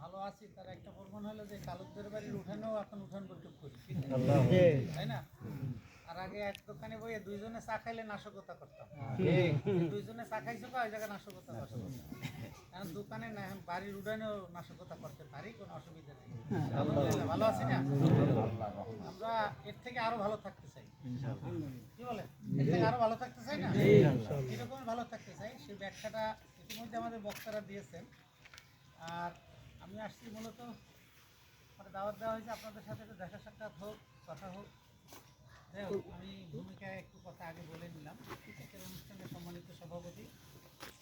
ভালো আছি তার একটা প্রমাণ হলো যে বাড়ির উঠানেও এখন উঠান বৈঠক করি। তাই না? আর আগে এক দোকানে বইয়ে দুইজনে চা খাইলে নাশকতা করতাম। দুইজনে চা খাইছো ওই জায়গায় নাশকতা করতাম দোকানে না বাড়ির উঠানেও নাশকতা করতে পারি কোনো অসুবিধা নেই। ভালো আছি না? আমরা এর থেকে আরও ভালো থাকতে চাই। কি বলে এর থেকে আরও ভালো থাকতে চাই না? কীরকম ভালো থাকতে চাই? সেই ব্যাখ্যাটা ইতিমধ্যে আমাদের বক্তারা দিয়েছেন। আর আমি আসছি মূলত আমার দাওয়াত দেওয়া হয়েছে আপনাদের সাথে একটু দেখা সাক্ষাৎ হোক কথা হোক। যাই হোক, আমি ভূমিকায় একটু কথা আগে বলে নিলাম। আজকের অনুষ্ঠানের সম্মানিত সভাপতি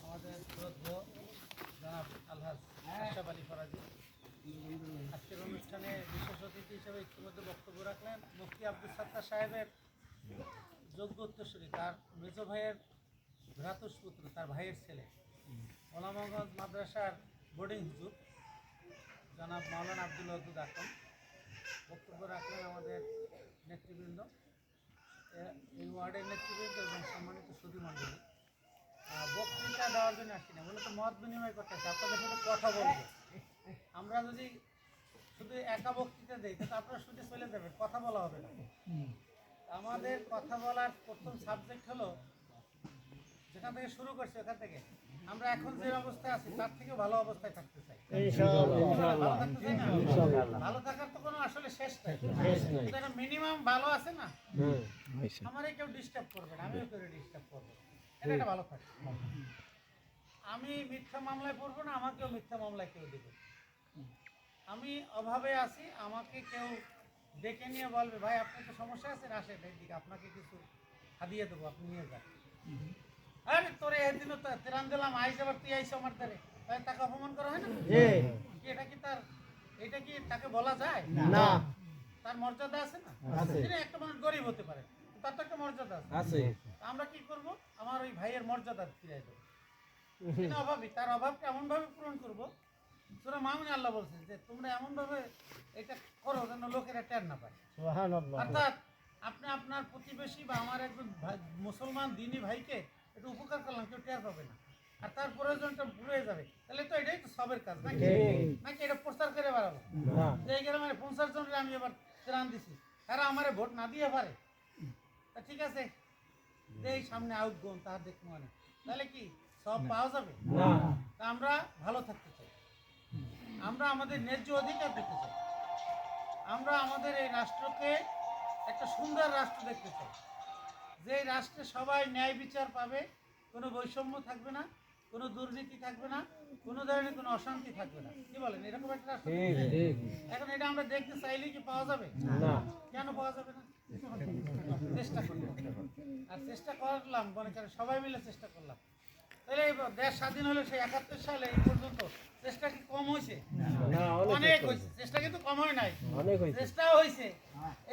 আমাদের শ্রদ্ধ জনাব আলহাজ আশরাফ আলী ফরাজি। আজকের অনুষ্ঠানে বিশেষ অতিথি হিসেবে ইতিমধ্যে বক্তব্য রাখলেন মুফতি আব্দুল সাত্তার সাহেবের যোগ্য উত্তরসূরি তার মেজ ভাইয়ের ভ্রাতুষ্পুত্র তার ভাইয়ের ছেলে। ওলামাগঞ্জ মাদ্রাসার বোর্ডিং হুজুর জনাব মাওলানা আব্দুল ওয়াদুদ আকম বক্তব্য রাখলেন আমাদের নেতৃবৃন্দ। এই ওয়ার্ডের নেতৃবৃন্দ এবং সম্মানিত সুধী মণ্ডলী আহ, বক্তৃতা দেওয়ার জন্য আসছি না মূলত মত বিনিময় করতে আসছি আপনাদের সাথে কথা বলব। আমরা যদি শুধু একা বক্তৃতা দিই তাহলে আপনারা শুধু চলে যাবেন কথা বলা হবে না। আমাদের কথা বলার প্রথম সাবজেক্ট হলো যেখান থেকে শুরু করছি ওখান থেকে। আমরা এখন যে অবস্থায় আছি তার থেকে ভালো অবস্থায় থাকতে চাই। ভালো থাকার তো কোনো আসলে শেষ নাই। মিনিমাম ভালো আছে না? আমারে কেউ ডিস্টার্ব করবে না আমিও কেউ ডিস্টার্ব করব। এটা একটা ভালো থাকে আমি মিথ্যা মামলায় পড়ব না আমাকেও মিথ্যা মামলায় কেউ দেবে আমি অভাবে আছি আমাকে কেউ ডেকে নিয়ে বলবে ভাই আপনার তো সমস্যা আছে? আসে দিকে আপনাকে কিছু হাদিয়ে দেবো আপনি নিয়ে যান। আরে তোরে এদিনও তেরান দিলাম আইস আবার তুই আইস আমার তারে তাকে অপমান করা হয় না? এটা কি তার এটা কি তাকে বলা যায়? না। তার মর্যাদা আছে না? একটা মানুষ গরিব হতে পারে তার তো একটা মর্যাদা আছে। আছে। আমরা কি করব? আমার ওই ভাইয়ের মর্যাদা ফিরিয়ে দেবো। তিনি অভাবী তার অভাবকে এমন ভাবে পূরণ করব সুরা মামুনি আল্লাহ বলছেন যে তোমরা এমন ভাবে এটা করো যেন লোকেরা টের না পায়। অর্থাৎ আপনি আপনার প্রতিবেশী বা আমার একজন মুসলমান দিনী ভাইকে একটু উপকার করলাম কেউ টের পাবে না। আর তার প্রয়োজনটা পুরে যাবে। তাহলে তো এটাই তো সবের কাজ নাকি? নাকি এটা প্রচার করে বেড়াবো? না। যে এই গ্রামে পঞ্চাশ জনের আমি এবার ত্রাণ দিছি তারা আমারে ভোট না দিয়ে পারে। তা ঠিক আছে যে সামনে আউটগুণ তার দেখ মানে তাহলে কি সব পাওয়া যাবে? তা আমরা ভালো থাকতে চাই। আমরা আমাদের ন্যায্য অধিকার দেখতে চাই। আমরা আমাদের এই রাষ্ট্রকে একটা সুন্দর রাষ্ট্র দেখতে চাই। যে রাষ্ট্রে সবাই ন্যায় বিচার পাবে কোনো বৈষম্য থাকবে না কোনো দুর্নীতি থাকবে না কোনো ধরনের কোনো অশান্তি থাকবে না। কি বলেন এরকম একটা রাষ্ট্র এখন এটা আমরা দেখতে চাইলে কি পাওয়া যাবে? না। কেন পাওয়া যাবে না? চেষ্টা করলাম। আর চেষ্টা করলাম মনে করেন সবাই মিলে চেষ্টা করলাম। তাহলে দেশ স্বাধীন হলো সেই একাত্তর সালে এই পর্যন্ত চেষ্টা কি কম হয়েছে? অনেক হয়েছে। চেষ্টা কিন্তু কম হয় নাই। চেষ্টাও হয়েছে।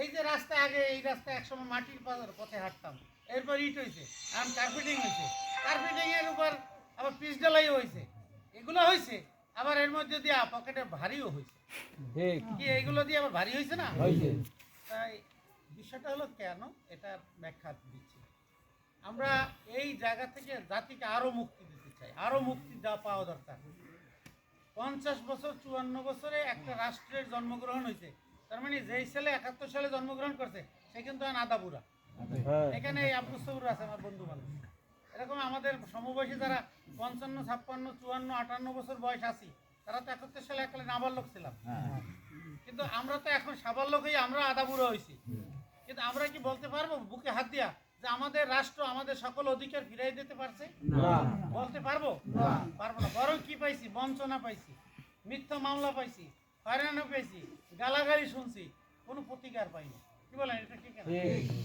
এই যে রাস্তা আগে এই রাস্তা একসময় মাটির পথে হাঁটতাম। এরপর ইট হয়েছে এখন কার্পেটিং হয়েছে কার্পেটিং এর উপর আবার পিচ ডালাই হয়েছে এগুলো হয়েছে আবার এর মধ্যে দিয়ে পকেটে ভারীও হয়েছে কি এইগুলো দিয়ে আবার ভারী হয়েছে না? তাই বিষয়টা হলো কেন এটা ব্যাখ্যা দিচ্ছি। আমরা এই জায়গা থেকে জাতিকে আরও মুক্তি দিতে চাই আরও মুক্তি দেওয়া পাওয়া দরকার। পঞ্চাশ বছর চুয়ান্ন বছরে একটা রাষ্ট্রের জন্মগ্রহণ হয়েছে তার মানে যেই ছেলে একাত্তর সালে জন্মগ্রহণ করছে সে কিন্তু এখন আদাবুরা হ্যাঁ। এখানে এই আব্দুল সবুর আছে আমার বন্ধু বান্ধব। এরকম আমাদের সমবয়সী যারা পঞ্চান্ন ছাপ্পান্ন চুয়ান্ন আটান্ন বছর বয়স আছি তারা তো একাত্তর সালে এককালে নাবালক ছিলাম। কিন্তু আমরা তো এখন সাবালক হয়ে আমরা আদা বুড়ো হয়েছি। কিন্তু আমরা কি বলতে পারব বুকে হাত দিয়া যে আমাদের রাষ্ট্র আমাদের সকল অধিকার ফিরাই দিতে পারছে? বলতে পারব? পারব না। বরং কি পাইছি? বঞ্চনা পাইছি। মিথ্যা মামলা পাইছি। হয়রানি পাইছি। গালাগালি শুনছি কোনো প্রতিকার পাইনি কি বলেন এটা ঠিক না?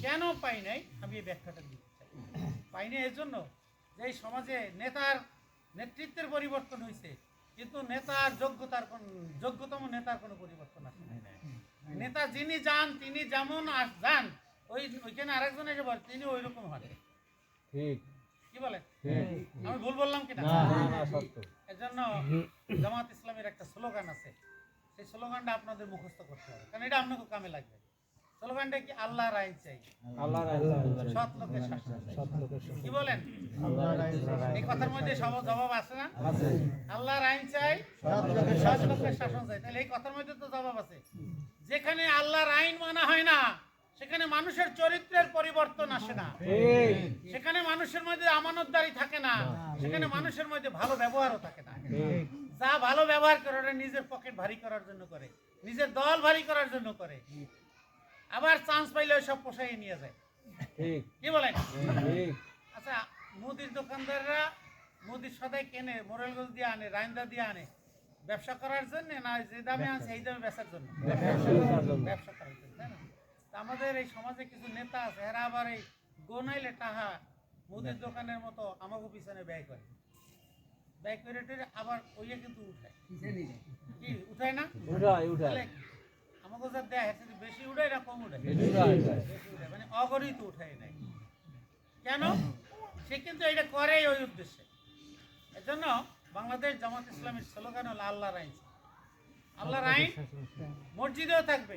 কেন পাই নাই? আমি এই ব্যাখ্যাটা দিতে চাই। পাই নাই এর জন্য যে সমাজে নেতার নেতৃত্বের পরিবর্তন হয়েছে কিন্তু নেতার যোগ্যতার কোন যোগ্যতম নেতার কোনো পরিবর্তন আসে। নেতা যিনি যান তিনি যেমন যান ওই ওইখানে আরেকজন এসে বলে তিনি ওই রকম হন। ঠিক। কি বলে? আমি ভুল বললাম কিনা না? না না এজন্য জামাত ইসলামের একটা স্লোগান আছে সেই স্লোগানটা আপনাদের মুখস্থ করতে হবে কারণ এটা আপনাকে কামে লাগবে। স্লোগানটা কি আল্লাহর আইন চাই? আল্লাহর সৎ লোকের শাসন কি বলেন? এই কথার মধ্যে সব জবাব আছে না? আল্লাহর আইন চাই সৎ লোকের শাসন চাই। তাহলে এই কথার মধ্যে তো জবাব আছে। যেখানে আল্লাহর আইন মানা হয় না সেখানে মানুষের চরিত্রের পরিবর্তন আসে না। সেখানে মানুষের মধ্যে আমানতদারি থাকে না। সেখানে মানুষের মধ্যে ভালো ব্যবহারও থাকে না। ঠিক। যা ভালো ব্যবহার করে ওরা নিজের পকেট ভারী করার জন্য করে। নিজের দল ভারী করার জন্য করে। আবার চান্স পাইলে ওই সব পোষাই নিয়ে যায়। কি বলেন? আচ্ছা মুদির দোকানদাররা মুদির সদাই কেনে মোরেলগঞ্জ দিয়ে আনে রাইন্দা দিয়ে আনে। ব্যবসা করার জন্য না যে দামে আনছে এই দামে বেচার জন্য। ব্যবসা করার জন্য। তাই না? তা আমাদের এই সমাজে কিছু নেতা আছে এরা আবার এই গোনাইলে টাহা মুদির দোকানের মতো আমাকে পিছনে ব্যয় করে। ব্যয় করে আবার ওইয়ে কিন্তু উঠায়। কি উঠায় না? উঠাই উঠাই আমাকে যা দেয় থেকে বেশি উঠায় না কম উঠায়। বেশি উঠায় মানে অগণিত উঠায় নাই। কেন? সে কিন্তু এটা করে ওই উদ্দেশ্যে। এর জন্য বাংলাদেশ জামাত ইসলামের স্লোগান হলো আল্লাহর আইন আল্লাহর আইন মসজিদেও থাকবে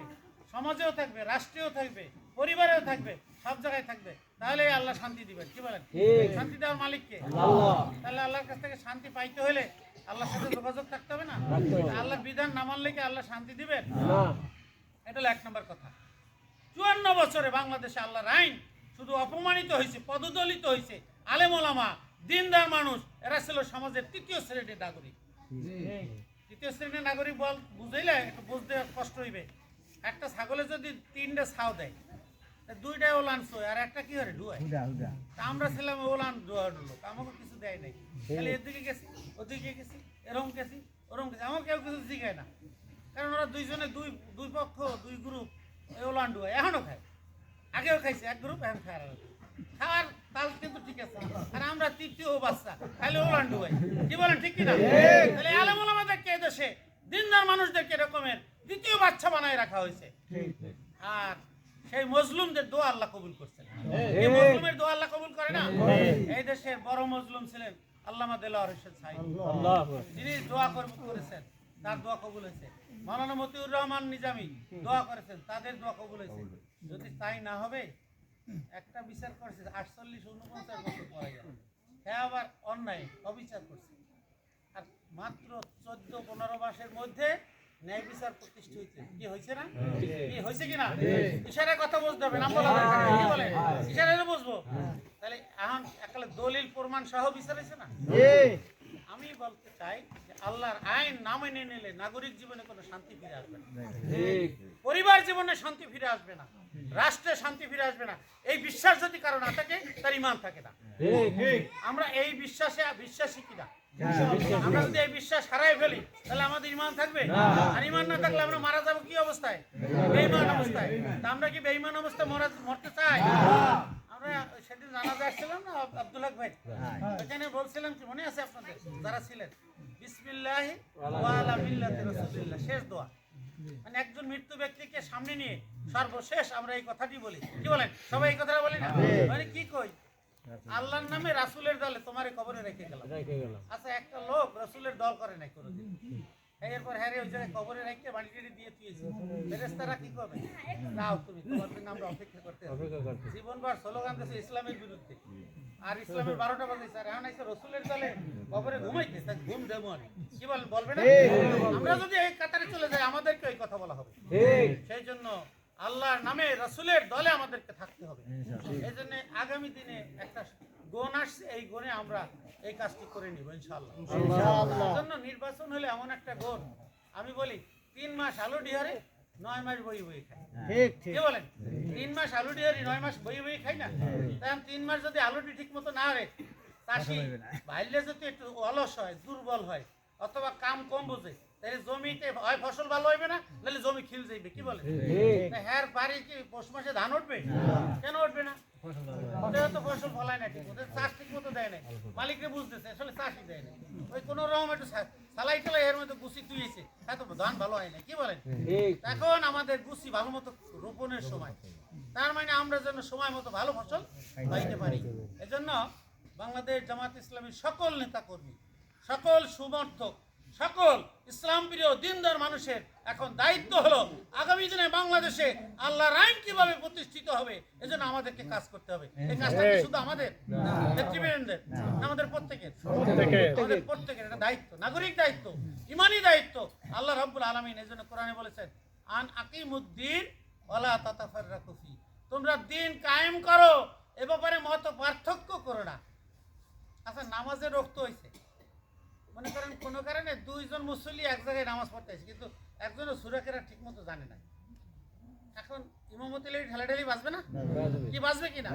সমাজেও থাকবে রাষ্ট্রেও থাকবে। পরিবারেও থাকবে সব জায়গায় থাকবে। তাহলে আল্লাহ শান্তি দিবেন। কি বলেন? শান্তি দেওয়ার মালিককে। তাহলে আল্লাহর কাছ থেকে শান্তি পাইতে হলে আল্লাহর সাথে যোগাযোগ থাকতে হবে না। আল্লাহর বিধান না মানলে কি আল্লাহ শান্তি দিবেন? এটা হলো এক নম্বর কথা। চুয়ান্ন বছরে বাংলাদেশে আল্লাহর আইন শুধু অপমানিত হয়েছে পদদলিত হয়েছে। আলেমোলামা দিনদার মানুষ এরা ছিল সমাজের তৃতীয় শ্রেণির নাগরিক। তৃতীয় শ্রেণির নাগরিক বল বুঝাইলে একটু বুঝতে কষ্ট হইবে। একটা ছাগলে যদি তিনটে ছাও দেয় দুইটাই ওলান সই আর একটা কি তা আমরা ছিলাম ওলান লোক আমাকে কিছু দেয় নাই। খালি এদিকে গেছি ওদিকে গেছি এরকম গেছি ওরকম গেছি। আমার কেউ কিছু শিখায় না। কারণ ওরা দুইজনে দুই দুই পক্ষ দুই গ্রুপ ওলান এখনও খায়। আগেও খাইছে এক গ্রুপ এখন খায় আর খাওয়ার তাল কিন্তু ঠিক আছে। আর আমরা তৃতীয় বাচ্চা খাইলে ওলান ডুয়াই কি বলেন ঠিক কিনা? তাহলে আলম আমাদেরকে এদেশে দিনদার মানুষদেরকে এরকমের দ্বিতীয় বাচ্চা বানায় রাখা হয়েছে। আর সেই মজলুমদের দোয়া আল্লাহ কবুল করছেন। এই মজলুমের দোয়া আল্লাহ কবুল করে না? এই দেশের বড় মজলুম ছিলেন আল্লামা দেলোয়ার হোসেন সাহেব। আল্লাহ যিনি দোয়া করেছেন তার দোয়া কবুল হয়েছে। মাওলানা মতিউর রহমান নিজামী দোয়া করেছেন তাদের দোয়া কবুল হয়েছে। যদি তাই না হবে একটা বিচার করেছে আটচল্লিশ উনপঞ্চাশ বছর পরে হ্যাঁ আবার অন্যায় অবিচার করছে। আর মাত্র চোদ্দ পনেরো মাসের মধ্যে ন্যায় বিচার প্রতিষ্ঠিত হয়েছে কি হয়েছে না? কি হয়েছে কিনা ইশারায় কথা বুঝতে হবে না বলা। কি বলে? ইশারায় বুঝব তাহলে এখন একালে দলিল প্রমাণ সহ বিচার হয়েছে না? আমি বলতে চাই যে আল্লাহর আইন না মেনে নিলে নাগরিক জীবনে কোনো শান্তি ফিরে আসবে না। পরিবার জীবনে শান্তি ফিরে আসবে না। রাষ্ট্রে শান্তি ফিরে আসবে না। এই বিশ্বাস যদি কারও না থাকে তার ইমান থাকে না। আমরা এই বিশ্বাসে বিশ্বাসী কিনা? আমরা যদি এই বিশ্বাস হারাই ফেলি তাহলে আমাদের ইমান থাকবে? আর ইমান না থাকলে আমরা মারা যাব কি অবস্থায়? বেইমান অবস্থায়। তা আমরা কি বেইমান অবস্থায় মরা মরতে চাই? আমরা সেদিন না ভাই? ওখানে বলছিলাম কি মনে আছে আপনাদের? যারা ছিলেন। বিসমিল্লাহি ওয়ালা মিল্লাতি রাসূলিল্লাহ শেষ দোয়া। মানে একজন মৃত্যু ব্যক্তিকে সামনে নিয়ে সর্বশেষ আমরা এই কথাটি বলি। কি বলেন? সবাই এই কথাটা বলি না? মানে কি কই? আল্লাহর নামে রাসূলের দলে তোমারে কবরে রেখে গেলাম। রেখে গেলাম। আচ্ছা একটা লোক রসুলের দল করে নাই কোনোদিন। এরপর হ্যাঁ ওই জায়গায় কবরে রেখে বাড়ি টাড়ি দিয়ে তুইয়েছি ফেরেস্তারা কি করবে? যাও তুমি তোমার জন্য আমরা অপেক্ষা করতে জীবনভর স্লোগান দিয়েছে ইসলামের বিরুদ্ধে। আর ইসলামের বারোটা বাজে স্যার এখন এসে রসুলের দলে কবরে ঘুমাইতে তাই ঘুম আমি কি বলেন বলবে না? আমরা যদি এই কাতারে চলে যাই আমাদেরকে ওই কথা বলা হবে। সেই জন্য আল্লাহর নামে রসুলের দলে আমাদেরকে থাকতে হবে। এই জন্য আগামী দিনে একটা গুণ আসছে এই গুণে আমরা এই কাজটি করে নিব ইনশাল্লাহ জন্য নির্বাচন হলে এমন একটা গুণ আমি বলি তিন মাস আলু ডিহারে নয় মাস বই বই খাই। ঠিক ঠিক। কি বলেন? তিন মাস আলু ডিহারি নয় মাস বই বই খাই না? তাই তিন মাস যদি আলুটি ঠিক মতো না রে চাষি ভাইলে যদি একটু অলস হয় দুর্বল হয় অথবা কাম কম বোঝে তাহলে জমিতে হয় ফসল ভালো হইবে না? নাহলে জমি খিল যাইবে কি বলে হ্যার বাড়ি কি পৌষ মাসে ধান উঠবে? কেন উঠবে না? ওদের তো ফসল ফলায় না ঠিক ওদের চাষ ঠিক মতো দেয় না মালিকরে বুঝতেছে আসলে চাষই দেয় না ওই কোনো রকম একটু সালাই টালাই এর মধ্যে গুছি তুইছে ধান ভালো হয় না কি বলেন? এখন আমাদের গুছি ভালো মতো রোপণের সময়। তার মানে আমরা যেন সময় মতো ভালো ফসল পাইতে পারি। এজন্য বাংলাদেশ জামাত ইসলামীর সকল নেতাকর্মী সকল সমর্থক সকল ইসলাম প্রিয় দিনদার মানুষের এখন দায়িত্ব হলো আগামী দিনে বাংলাদেশে আল্লাহর আইন কীভাবে প্রতিষ্ঠিত হবে এজন্য আমাদেরকে কাজ করতে হবে। এই কাজটা কি শুধু আমাদের? নেতৃবৃন্দের? আমাদের প্রত্যেকের। আমাদের প্রত্যেকের এটা দায়িত্ব নাগরিক দায়িত্ব ইমানি দায়িত্ব। আল্লাহ রাব্বুল আলামিন এজন্য কোরআনে বলেছেন আন আকিমুদ্দিন ওয়ালা তাতাফাররাকু ফি। তোমরা দিন কায়েম করো এ ব্যাপারে মত পার্থক্য করো না। আচ্ছা নামাজের রক্ত হয়েছে মনে করেন কোনো কারণে দুইজন মুসল্লি এক জায়গায় নামাজ পড়তে আছে কিন্তু একজনও সুরাকেরা ঠিক মতো জানে না এখন ইমামতি লেগে ঢেলাঢেলি বাজবে না? কি বাজবে কি না।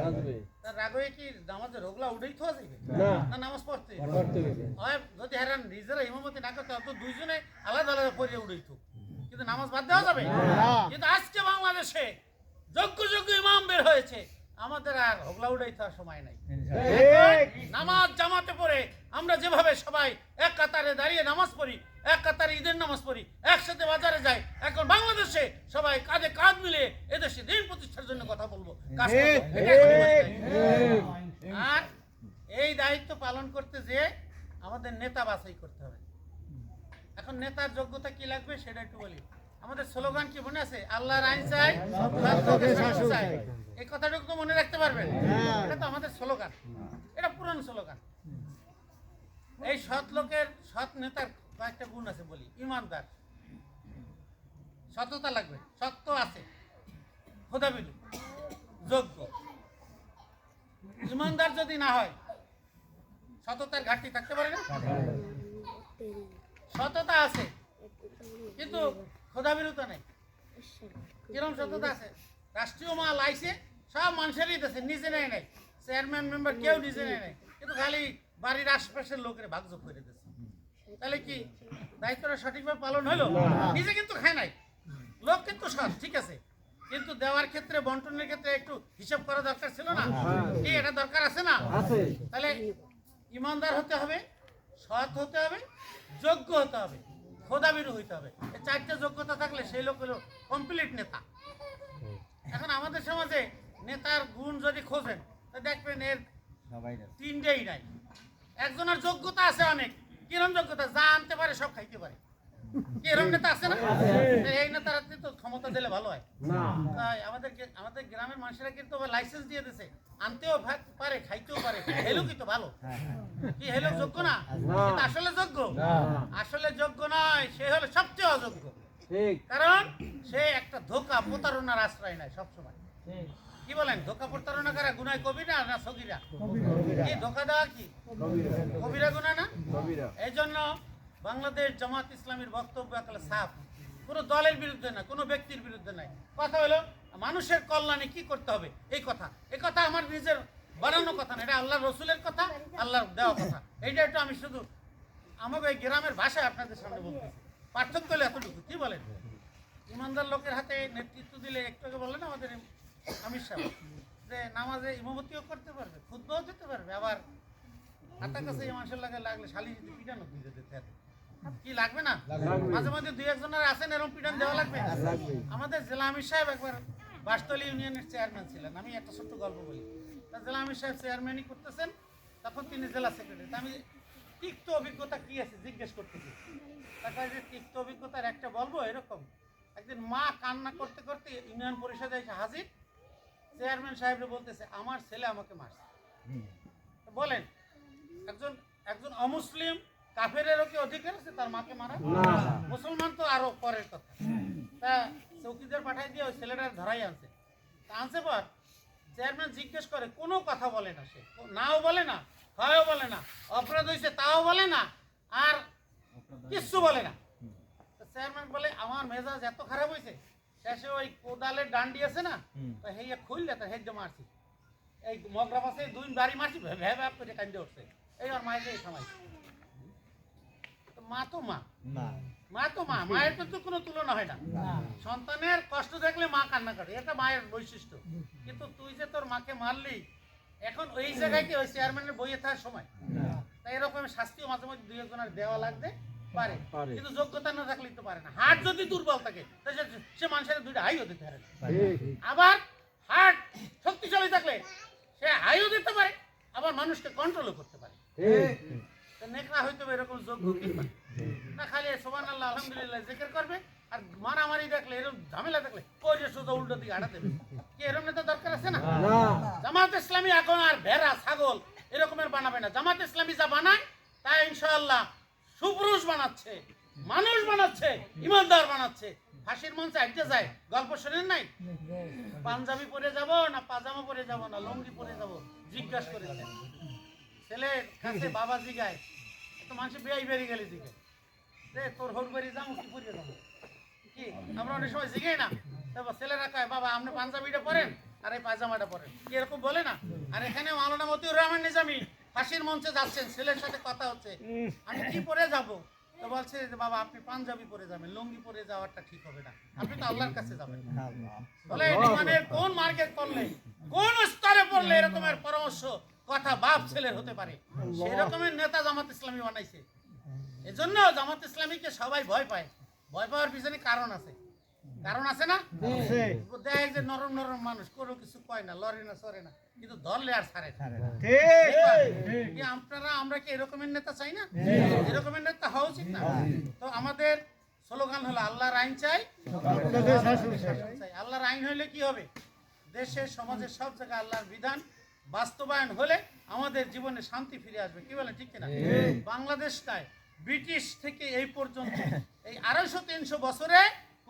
তার রাগ হয়ে কি নামাজের রোগলা উঠেই থোয়া যাবে না। নামাজ পড়তে। হয় যদি হেরান নিজেরা ইমামতি না করতে তো দুইজনে আলাদা আলাদা পড়ে উঠেই থুক। কিন্তু নামাজ বাদ দেওয়া যাবে? কিন্তু আজকে বাংলাদেশে যোগ্য যোগ্য ইমাম বের হয়েছে। আমাদের আর হোগলা থাকার সময় নাই। নামাজ জামাতে পড়ে আমরা যেভাবে সবাই এক কাতারে দাঁড়িয়ে নামাজ পড়ি এক কাতারে ঈদের নামাজ পড়ি একসাথে বাজারে যাই এখন বাংলাদেশে সবাই কাঁধে কাঁধ মিলে এদেশে দিন প্রতিষ্ঠার জন্য কথা বলব। আর এই দায়িত্ব পালন করতে যে আমাদের নেতা বাছাই করতে হবে। এখন নেতার যোগ্যতা কি লাগবে সেটা একটু বলি। আমাদের স্লোগান কি মনে আছে? আল্লাহর আইন চাই চাই। এই কথাটুকু তো মনে রাখতে পারবেন? এটা তো আমাদের স্লোগান। এটা পুরানো স্লোগান। এই সৎ লোকের সৎ নেতার কয়েকটা গুণ আছে বলি। ইমানদার। সততা লাগবে। সত্য আছে। খোদাবিদু যোগ্য। ইমানদার যদি না হয় সততার ঘাটতি থাকতে পারে না? সততা আছে। কিন্তু খোদাবিরুদ্ধ নেই। কিরম সততা আছে? রাষ্ট্রীয় মাল আইছে সব মানুষেরই দেশে নিজে নেয় নাই। চেয়ারম্যান মেম্বার কেউ নিজে নেয় নাই। কিন্তু খালি বাড়ির আশপাশের লোকের ভাগযোগ করে দিচ্ছে তাহলে কি দায়িত্বটা সঠিকভাবে পালন হলো? নিজে কিন্তু খায় নাই। লোক কিন্তু সৎ ঠিক আছে। কিন্তু দেওয়ার ক্ষেত্রে বন্টনের ক্ষেত্রে একটু হিসাব করা দরকার ছিল না? কি এটা দরকার আছে না? তাহলে ইমানদার হতে হবে সৎ হতে হবে যোগ্য হতে হবে। খোদাবিরু হইতে হবে। এই চারটে যোগ্যতা থাকলে সেই লোক হলো কমপ্লিট নেতা। এখন আমাদের সমাজে নেতার গুণ যদি খোঁজেন তা দেখবেন এর তিনটেই নাই। একজনের যোগ্যতা আছে অনেক কিরম যোগ্যতা? যা আনতে পারে সব খাইতে পারে। কি নেতা আছে না? এই নেতারা তো ক্ষমতা দিলে ভালো হয়। তাই আমাদের আমাদের গ্রামের মানুষেরা কিন্তু লাইসেন্স দিয়ে দিছে। আনতেও পারে খাইতেও পারে হেলো কিন্তু ভালো। কি হেলো যোগ্য না? আসলে যোগ্য। আসলে যোগ্য নয় সে হলো সবচেয়ে অযোগ্য। কারণ সে একটা ধোকা প্রতারণার আশ্রয় নেয় সবসময়। কি বলেন ধোকা প্রতারণা করা গুনায় কবিরা না সগিরা? কি ধোকা দেওয়া কি? কবিরা। গুনা না? এই জন্য বাংলাদেশ জামাত ইসলামীর বক্তব্য একেবারে সাফ। কোনো দলের বিরুদ্ধে না কোনো ব্যক্তির বিরুদ্ধে নাই। কথা হলো, মানুষের কল্যাণে কি করতে হবে? এই কথা। এই কথা আমার নিজের বানানো কথা না, এটা আল্লাহ রসুলের কথা, আল্লাহর দেওয়া কথা। এইটা একটু আমি শুধু আমাকে এই গ্রামের ভাষায় আপনাদের সামনে বলতে পার্থক্য হলে এতটুকু, কি বলেন? ইমানদার লোকের হাতে নেতৃত্ব দিলে একটু আগে বললেন আমাদের আমির সাহেব, যে নামাজে ইমামতিও করতে পারবে, খুদ্াও দিতে পারবে, আবার হাতার কাছে মানুষের লাগে লাগলে শালি যদি পিটানো দিতে হবে। কি লাগবে না? মাঝে মাঝে দুই একজনের আছেন এরকম পিটান দেওয়া লাগবে? লাগবে। আমাদের জেলা আমির সাহেব একবার বাসতলী ইউনিয়নের চেয়ারম্যান ছিলেন। আমি একটা ছোট্ট গল্প বলি। তা জেলা আমির সাহেব চেয়ারম্যানই করতেছেন তখন তিনি জেলা সেক্রেটারি। আমি তিক্ত অভিজ্ঞতা কি আছে জিজ্ঞেস করতেছি। তারপরে যে তিক্ত অভিজ্ঞতার একটা বলব এরকম। একদিন মা কান্না করতে করতে ইউনিয়ন পরিষদে এসে হাজির। চেয়ারম্যান সাহেবরে বলতেছে আমার ছেলে আমাকে মারছে। বলেন একজন একজন অমুসলিম কাফেরেরও কি অধিকার আছে? তার মাকে মারা? না। মুসলমান তো আরও পরের কথা। তা চৌকিদার পাঠাই দিয়ে ওই ছেলেটার ধরাই আনছে। আনছে পর চেয়ারম্যান জিজ্ঞেস করে কোনো কথা বলে না সে। নাও বলে না হয়ও বলে না অপরাধ হয়েছে তাও বলে না আর কিচ্ছু বলে না। চেয়ারম্যান বলে আমার মেজাজ এত খারাপ হয়েছে শেষে ওই কোদালের ডান্ডি আছে না তো হেয়ে খুললে তো হেড মারছি। এই মগরা পাশে দুই বাড়ি মারছি ভ্যা ভ্যা ভ্যা করে কান্দে উঠছে। এই আর মায়ের এই সময়। মা তো মা। মা তো মা মায়ের তো তো কোনো তুলনা হয় না। সন্তানের কষ্ট দেখলে মা কান্না করে এটা মায়ের বৈশিষ্ট্য। কিন্তু তুই যে তোর মাকে মারলি এখন ওই জায়গায় কি ওই চেয়ারম্যানের বইয়ে থাকার সময়? তাই এরকম শাস্তিও মাঝে মাঝে দুই একজনের দেওয়া লাগবে পারে। পারে। কিন্তু যোগ্যতা না থাকলে তো পারে না। হাট যদি দুর্বল থাকে তাহলে সে- মানুষের দুইটা হাইও দিতে পারে না। আবার হার্ট শক্তিশালী থাকলে সে হাইও দিতে পারে আবার মানুষকে কন্ট্রোলও করতে পারে। নেকড়া হয়তো এরকম যোগ্য না? খালি সোবান আল্লাহ আলহামদুলিল্লাহ জিকির করবে আর মারামারি দেখলে এরকম ঝামেলা দেখলে ওই যে সোজা উল্টো দিকে দেবে। কি এরকম নেতা দরকার আছে না? না। জামাত ইসলামী এখন আর ভেড়া ছাগল এরকমের বানাবে না। জামাত ইসলামী যা বানায় তা ইনশাআল্লাহ সুপুরুষ বানাচ্ছে মানুষ বানাচ্ছে ইমানদার বানাচ্ছে। ফাঁসির মঞ্চে আজকে যায় গল্প শোনেন নাই? পাঞ্জাবি পরে যাব না পাজামা পরে যাব না লঙ্গি পরে যাব জিজ্ঞাসা করেছেন ছেলে কাছে বাবা জিগায় তো গেলে জিগায় রে, তোর বেরিয়ে যাব, কি যাব? কি? আমরা অনেক সময় শিখেই না। তারপর ছেলেরা কয়, বাবা, আপনি পাঞ্জাবিটা পরেন আর এই পায়জামাটা পরেন কি এরকম বলে না? আর এখানে রহমান নিজামি মঞ্চে যাচ্ছেন, ছেলের সাথে কথা হচ্ছে। আমি কি পরে যাব? তো বলছে যে, বাবা, আপনি পাঞ্জাবি পরে যাবেন, লুঙ্গি পরে যাওয়াটা ঠিক হবে না। আপনি তো আল্লাহর কাছে যাবেন। বলে মানে কোন মার্কেট করলে কোন স্তরে পড়লে এরকমের পরামর্শ কথা বাপ ছেলের হতে পারে। সেই রকমের নেতা জামাত ইসলামী বানাইছে। এজন্য জামাত ইসলামীকে সবাই ভয় পায়। ভয় পাওয়ার পিছনে কারণ আছে। কারণ আছে না? দেখ যে নরম নরম মানুষ কোনো কিছু কয় না লড়ে না সরে না কিন্তু ধরলে আর না। আপনারা আমরা কি এরকমের নেতা চাই না? এরকমের নেতা হওয়া উচিত না? তো আমাদের স্লোগান হলো আল্লাহর আইন চাই চাই। আল্লাহর আইন হইলে কি হবে? দেশের সমাজের সব জায়গায় আল্লাহর বিধান। বাস্তবায়ন হলে আমাদের জীবনে শান্তি ফিরে আসবে। কি বলে ঠিক কিনা? বাংলাদেশটায় ব্রিটিশ থেকে এই পর্যন্ত এই আড়াইশো তিনশো বছরে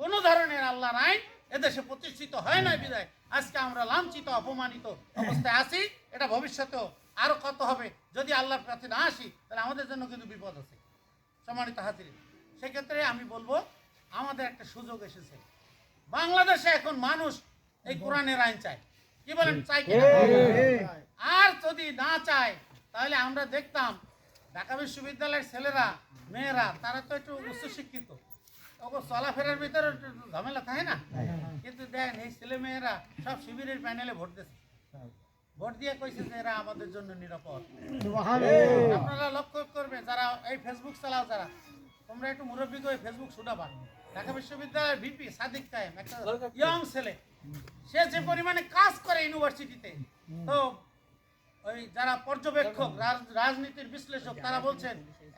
কোনো ধরনের আল্লাহর আইন এদেশে প্রতিষ্ঠিত হয় না বিদায় আজকে আমরা লাঞ্ছিত অপমানিত অবস্থায় আছি এটা ভবিষ্যতেও আরও কত হবে। যদি আল্লাহর কাছে না আসি তাহলে আমাদের জন্য কিন্তু বিপদ আছে। সম্মানিত হাজির সেক্ষেত্রে আমি বলব আমাদের একটা সুযোগ এসেছে। বাংলাদেশে এখন মানুষ এই কোরআনের আইন চায়। কি বলেন চাই কিনা? আর যদি না চায় তাহলে আমরা দেখতাম ঢাকা বিশ্ববিদ্যালয়ের ছেলেরা মেয়েরা তারা তো একটু উচ্চশিক্ষিত। ওকে চলাফেরার ভিতরে একটু ঝামেলা থাকে না? কিন্তু দেখেন এই ছেলে মেয়েরা সব শিবিরের প্যানেলে ভোট দিচ্ছে ভোট দিয়ে কইছে যে এরা আমাদের জন্য নিরাপদ। আপনারা লক্ষ্য করবেন যারা এই ফেসবুক চালাও যারা তোমরা একটু মুরব্বী করে ফেসবুক শুধাবা ঢাকা বিশ্ববিদ্যালয়ের ভিপি সাদিক কায়েম একটা ইয়ং ছেলে। সে যে পরিমাণে কাজ করে ইউনিভার্সিটিতে তো ওই যারা পর্যবেক্ষক রাজনীতির বিশ্লেষক তারা বলছেন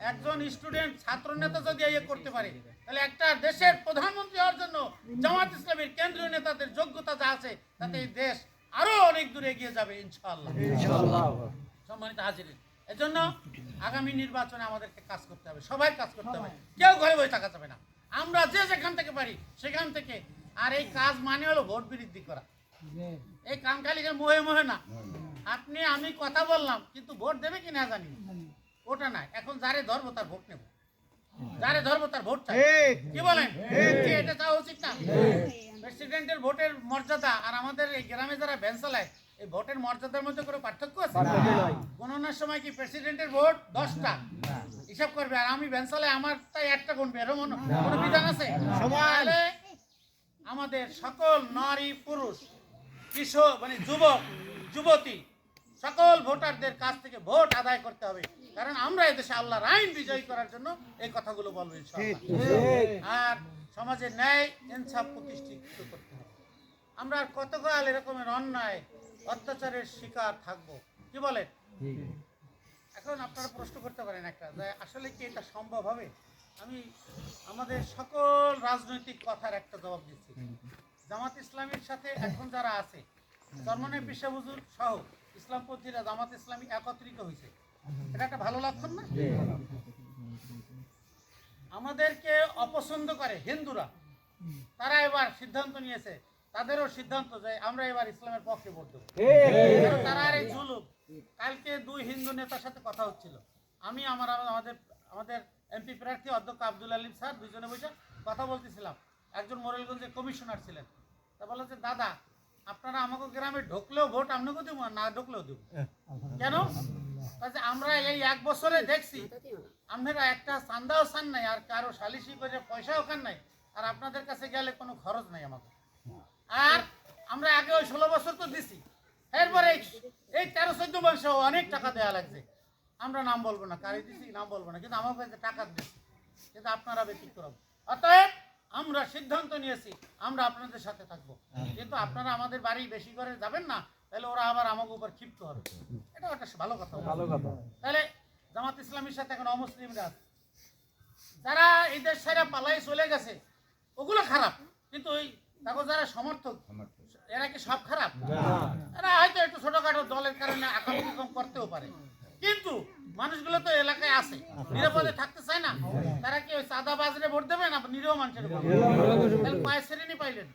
একজন স্টুডেন্ট ছাত্র নেতা যদি ইয়ে করতে পারে তাহলে একটা দেশের প্রধানমন্ত্রী হওয়ার জন্য জামাত ইসলামের কেন্দ্রীয় নেতাদের যোগ্যতা যা আছে তাতে এই দেশ আরও অনেক দূরে এগিয়ে যাবে ইনশাআল্লাহ। সম্মানিত হাজিরিন এজন্য আগামী নির্বাচনে আমাদেরকে কাজ করতে হবে সবাই কাজ করতে হবে কেউ ঘরে বসে থাকা যাবে না। আমরা যে যেখান থেকে পারি সেখান থেকে আর এই কাজ মানে হলো ভোট বৃদ্ধি করা। এই কামকালিকে মোহে মোহে না। আপনি আমি কথা বললাম কিন্তু ভোট দেবে কি না জানি ওটা না এখন যারে ধরবো তার ভোট নেব। যারে ধরবো তার ভোট চাই। কি বলেন? এটা চাওয়া উচিত না? প্রেসিডেন্টের ভোটের মর্যাদা আর আমাদের এই গ্রামে যারা ভ্যান চালায় এই ভোটের মর্যাদার মধ্যে কোনো পার্থক্য আছে? গণনার সময় কি প্রেসিডেন্টের ভোট? দশটা। হিসাব করবে। আর আমি ভ্যান চালাই আমার তাই একটা গুনবে এরকম কোনো বিধান আছে? তাহলে আমাদের সকল নারী পুরুষ কিশোর মানে যুবক যুবতী সকল ভোটারদের কাছ থেকে ভোট আদায় করতে হবে। কারণ আমরা এদেশে আল্লাহর আইন বিজয়ী করার জন্য এই কথাগুলো বলব। আর সমাজে ন্যায় ইনসাফ প্রতিষ্ঠিত করতে হবে। আমরা আর কতকাল এরকমের অন্যায় অত্যাচারের শিকার থাকব? কি বলেন? এখন আপনারা প্রশ্ন করতে পারেন একটা যে আসলে কি এটা সম্ভব হবে? আমি আমাদের সকল রাজনৈতিক কথার একটা জবাব দিচ্ছি। জামাত ইসলামীর সাথে এখন যারা আছে চরমনের পেশা হুজুর সহ ইসলামপন্থীরা জামাত ইসলামী একত্রিত হয়েছে। এটা একটা ভালো লক্ষণ না? আমাদেরকে অপছন্দ করে হিন্দুরা। তারা এবার সিদ্ধান্ত নিয়েছে তাদেরও সিদ্ধান্ত যে আমরা এবার ইসলামের পক্ষে ভোট দেবো। তারা আর এই জুলুম। কালকে দুই হিন্দু নেতার সাথে কথা হচ্ছিল। আমি আমার আমাদের আমাদের এমপি প্রার্থী অধ্যক্ষ আব্দুল আলিম স্যার দুজনে বসে কথা বলতেছিলাম। একজন মোরেলগঞ্জের কমিশনার ছিলেন। তা বলে যে দাদা আপনারা আমাকে গ্রামে ঢুকলেও ভোট আপনাকে দেবো না ঢুকলেও দেবো। কেন? কাজে আমরা এই এক বছরে দেখছি আপনারা একটা চান্দাও চান নাই আর কারও সালিশি করে পয়সাও খান নাই আর আপনাদের কাছে গেলে কোনো খরচ নাই আমাকে আর আমরা আগে ওই ষোলো বছর তো দিছি। এরপরে এই- এই তেরো চোদ্দ বছর অনেক টাকা দেওয়া লাগছে। আমরা নাম বলব না কারি দিছি নাম বলব না কিন্তু আমার কাছে টাকা দিচ্ছি কিন্তু আপনারা ব্যতিক্রম। অতএব আমরা সিদ্ধান্ত নিয়েছি আমরা আপনাদের সাথে থাকব। কিন্তু আপনারা আমাদের বাড়ি বেশি করে যাবেন না তাহলে ওরা আবার আমাকে উপর ক্ষিপ্ত হবে। এটা একটা ভালো কথা। ভালো কথা। তাহলে জামাত ইসলামীর সাথে এখন অমুসলিমরা আছে। যারা এই দেশ ছেড়ে পালাই চলে গেছে ওগুলো খারাপ কিন্তু ওই তারপর যারা সমর্থক এরা কি সব খারাপ? এরা হয়তো একটু ছোটখাটো দলের কারণে আকাঙ্ক্ষী করতেও পারে। কিন্তু মানুষগুলো তো এলাকায় আছে। নিরাপদে থাকতে চায় না। তারা কি ওই চাঁদা বাজরে ভোট দেবে না? নিরীহ মানুষের? তাহলে কয় শ্রেণি পাইলেন।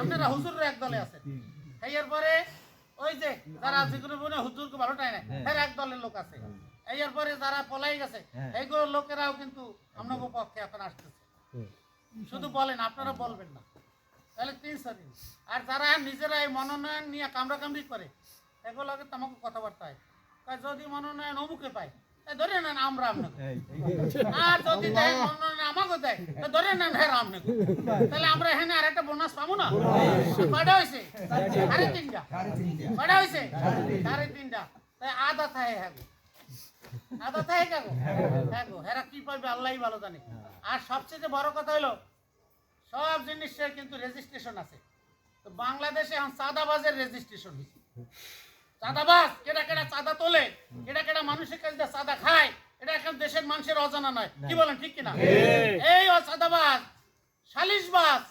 আপনারা হুজুরের এক দলে আছেন। এর পরে ওই যে যারা যেগুলো মনে হয় হুজুরকে ভালোটাই না। এর এক দলের লোক আছে। এর পরে যারা পলাই গেছে এইগুলো লোকেরাও কিন্তু আপনাকে পক্ষে এখন আসতেছে। শুধু বলেন আপনারা বলবেন না। তাহলে তিন শ্রেণি। আর যারা নিজেরা এই মনোনয়ন নিয়ে কামড়াকামড়ি করে এগুলোকে তো আমাকে কথাবার্তা হয়। যদি মনোনয়ন অমুকে পায় তা ধরে নেন আমরা আর যদি দেয় মনোনয়ন আমাকে দেয় ধরে নেন হ্যাঁ আপনাকে তাহলে আমরা এখানে আর একটা বোনাস পাবো না? কয়টা হয়েছে সাড়ে তিনটা। কয়টা হয়েছে সাড়ে তিনটা। তাই থাকে হ্যাঁ থাকে হ্যাঁ হেরা কি পাইবে আল্লাহই ভালো জানে। আর সবচেয়ে বড় কথা হলো সব জিনিসের কিন্তু রেজিস্ট্রেশন আছে। তো বাংলাদেশে এখন চাঁদাবাজের রেজিস্ট্রেশন হয়েছে চাঁদাবাজ কেটা কেটা চাঁদা তোলে? কেটা কেটা মানুষের কাছে চাঁদা খায়? এটা এখন দেশের মানুষের অজানা নয়। কি বলেন ঠিক কিনা? এই ও চাঁদাবাজ সালিশবাজ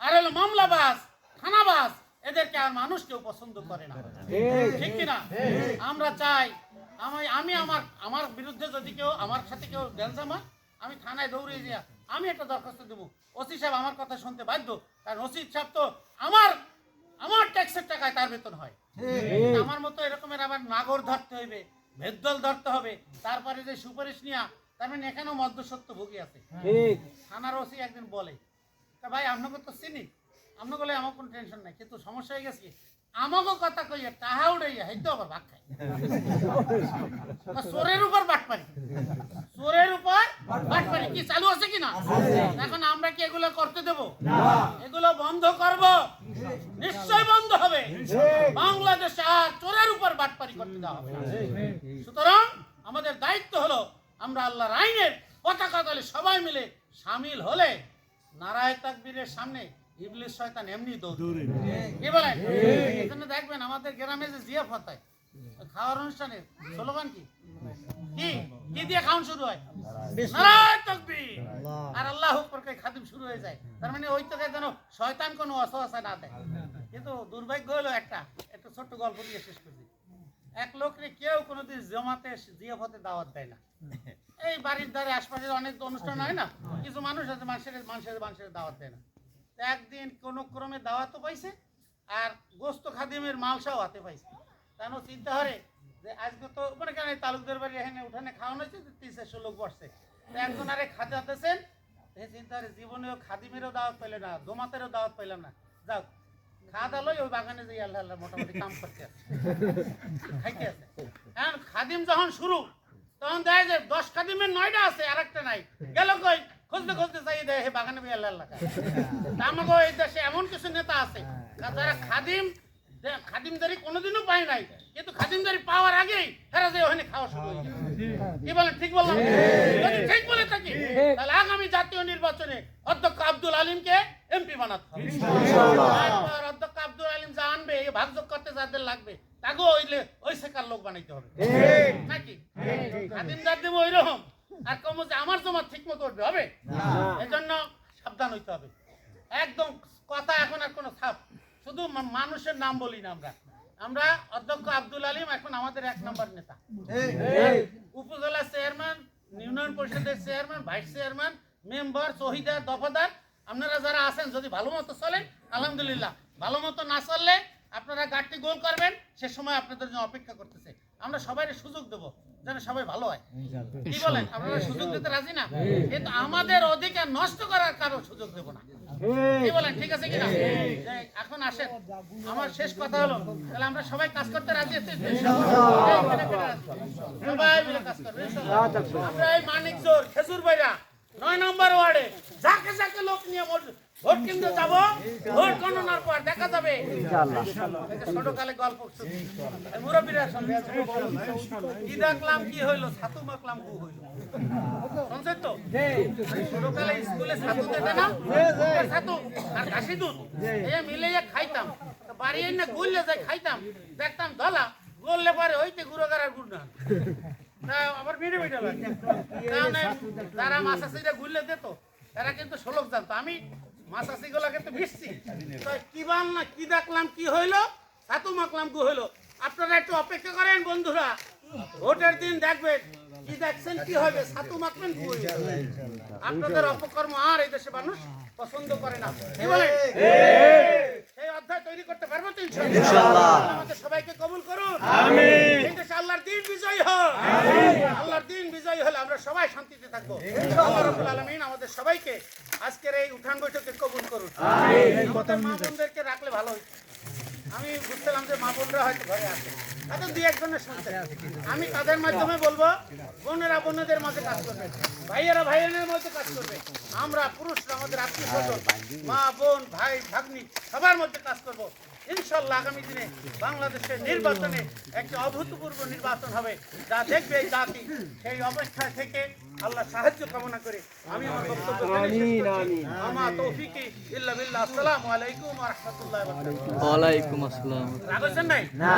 আর হলো মামলাবাজ থানাবাজ এদেরকে আর মানুষ কেউ পছন্দ করে না। ঠিক। কিনা? আমরা চাই আমি আমি আমার আমার বিরুদ্ধে যদি কেউ আমার সাথে কেউ গ্যালজামা আমি থানায় দৌড়ে যা আমি একটা দরখাস্ত দেবো। ওসি সাহেব আমার কথা শুনতে বাধ্য কারণ ওসি সাহেব তো আমার আমার ট্যাক্সের টাকায় তার বেতন হয়। আমার মতো এরকমের আবার নাগর ধরতে হইবে ভেদ্দল ধরতে হবে তারপরে যে সুপারিশ নিয়া তার মানে এখানেও মধ্যসত্ত্ব ভুগি আছে। ঠিক। থানার ওসি একদিন বলে তা ভাই আপনাকে তো চিনি আপনাকে বলে আমার কোনো টেনশন নাই কিন্তু সমস্যা হয়ে গেছে আমাকে কথা কইয়া টাহা উড়াইয়া হয়তো আবার ভাগ তা চোরের উপর বাট পারি। চোরের উপর বাট পারি। কি চালু আছে কি না? এখন আমরা কি এগুলো করতে দেব? এগুলো বন্ধ করব? নিশ্চয় বন্ধ হবে। বাংলাদেশে আর চোরের উপর বাট পারি করতে দেওয়া হবে সুতরাং আমাদের দায়িত্ব হলো আমরা আল্লাহর আইনের পতাকা তলে সবাই মিলে সামিল হলে নারায় তাকবীরের সামনে ইবলিস শয়তান এমনি দৌড়। কি বলেন দেখবেন আমাদের গ্রামে যে হয় খাওয়ার অনুষ্ঠানে স্লোগান কি? কি? কি দিয়ে খাওয়ান শুরু হয়? নারায় তাকবীর। আর আল্লাহ আকবার খাদিম শুরু হয়ে যায়। তার মানে ওই থেকে যেন শয়তান কোনো অসহায় না দেয়। কিন্তু দুর্ভাগ্য হলো একটা একটা ছোট্ট গল্প দিয়ে শেষ করছি। এক লোকরে কেউ কোনোদিন জমাতে জিয়াফতে দাওয়াত দেয় না। এই বাড়ির ধারে আশপাশের অনেক অনুষ্ঠান হয় না? কিছু মানুষ আছে মানুষের মানুষের মানুষের দাওয়াত দেয় না। তো একদিন কোনো ক্রমে দাওয়াতও পাইছে আর গোস্ত খাদিমের মালসাও হাতে পাইছে। কেন চিন্তা করে যে আজকে তো মানে কেন তালুকদের বাড়ি এখানে উঠানে খাওয়ানো হয়েছে তিন চারশো লোক বসছে। একজন আরে খাজাতেছেন এই চিন্তা করে জীবনেও খাদিমেরও দাওয়াত পাইলে না, দোমাতেরও দাওয়াত পাইলাম না। যাও খাওয়া ওই বাগানে যে আল্লাহ আল্লাহ মোটামুটি কাম করতে আছে। আছে। খাদিম যখন শুরু, তখন দেখা যায় দশ খাদিমের নয়টা আছে আর একটা নাই। গেল কই? খুঁজতে খুঁজতে যাই দেয় হে বাগানে আল্লাহ আল্লাহ আমাকে এই দেশে এমন কিছু নেতা আছে যারা খাদিম যে- খাদিমদারি কোনোদিনও পায় নাই। কিন্তু খাদিমদারি পাওয়ার আগেই হেরা যে ওখানে খাওয়া শুরু হয়ে কি বলেন ঠিক বললাম? যদি ঠিক বলে থাকি তাহলে আগামী জাতীয় নির্বাচনে অধ্যক্ষ আব্দুল আলিমকে এমপি বানাতে হবে। অধ্যক্ষ আব্দুল আলিম যা আনবে এই ভাগযোগ করতে যাদের লাগবে তাকে ওইলে ওই শেখার লোক বানাইতে হবে। নাকি? খাদিমদার দেবো ওই রকম। আর কম যে আমার জমা ঠিক মতো উঠবে হবে এজন্য সাবধান হইতে হবে। একদম কথা এখন আর কোনো ছাপ। শুধু মানুষের নাম বলি না আমরা। আমরা অধ্যক্ষ আব্দুল আলিম এখন আমাদের এক নম্বর নেতা। উপজেলা চেয়ারম্যান ইউনিয়ন পরিষদের চেয়ারম্যান ভাইস চেয়ারম্যান মেম্বার শহীদার দফাদার। আপনারা যারা আছেন যদি ভালো মতো চলেন আলহামদুলিল্লাহ। ভালো মতো না চললে আপনারা গাড়টি গোল করবেন সে সময় আপনাদের জন্য অপেক্ষা করতেছে। আমরা সবাই সুযোগ দেবো। যেন সবাই ভালো হয়। কি বলেন? আপনারা সুযোগ দিতে রাজি না? কিন্তু আমাদের অধিকার নষ্ট করার কারও সুযোগ দেবো না। কি বলেন ঠিক আছে কিনা? এখন আসেন। আমার শেষ কথা হলো তাহলে আমরা সবাই কাজ করতে রাজি আছি। সবাই মিলে কাজ করবে আমরা এই মানিক জোর খেজুর বাইরা নয় নম্বর ওয়ার্ডে যাকে যাকে লোক নিয়ে ভোট কিনতে যাব। ভোট গণনার পর দেখা যাবে। ছোটকালে গল্প মুরব্বীরা কি দেখলাম কি হইল? ছাতু মাখলাম কু হইল। শুনছেন তো? ছোটকালে স্কুলে ছাতু দেবে না? ছাতু আর কাশি দুধ। এই মিলাইয়া খাইতাম। বাড়ি এনে গুললে যাই খাইতাম। দেখতাম ধলা গললে পরে হইতে গুঁড়ো করার গুড় না। না আবার মেরে বেটা লাগে। কারণ তারা মাসাসিরা ঘুরলে দিত। তারা কিন্তু ষোলক জানতো। আমি মাসাসি গুলাকে তো ভিড়ছি কি বান না কি দেখলাম কি হইল? সাতু মাকলাম কি হইল। আপনারা একটু অপেক্ষা করেন বন্ধুরা। ভোটের দিন দেখবেন কি দেখছেন কি হবে সাতু মাকলেন কি আপনাদের অপকর্ম আর এই দেশে মানুষ পছন্দ করে না। কি সেই অধ্যায় তৈরি করতে পারব তো ইনশাআল্লাহ আমাদের সবাইকে কবুল করুন। আমিন। এই দেশে আল্লাহর দিন বিজয়ী হোক। আল্লাহর দিন বিজয়ী হলে আমরা সবাই শান্তিতে থাকব। রাব্বুল আলামিন আমাদের সবাইকে আজকের এই উঠান বৈঠকে কবুল করুন। আমাদের মা বোনদেরকে রাখলে ভালো হতো। আমি বুঝছিলাম যে মা বোনরা হয়তো ঘরে আছে। তাদের দুই একজনের শুনতে আমি তাদের মাধ্যমে বলব বোনেরা বোনদের মাঝে কাজ করবে। ভাইয়েরা ভাইয়ের মধ্যে কাজ করবে। আমরা পুরুষরা আমাদের আত্মীয় স্বজন মা বোন ভাই ভাগ্নি সবার মধ্যে কাজ করব। ইনশাল্লাহ আগামী দিনে বাংলাদেশের নির্বাচনে একটা অভূতপূর্ব নির্বাচন হবে। যা দেখবে এই জাতি সেই অপেক্ষায় থেকে আল্লাহ সাহায্য কামনা করে আমি আমার বক্তব্য আমার তৌফিকি ইল্লা বিল্লাহ। আসসালামু আলাইকুম ওয়া রাহমাতুল্লাহি ওয়া বারাকাতুহু। ওয়ালাইকুম আসসালাম। রাগ নাই? না।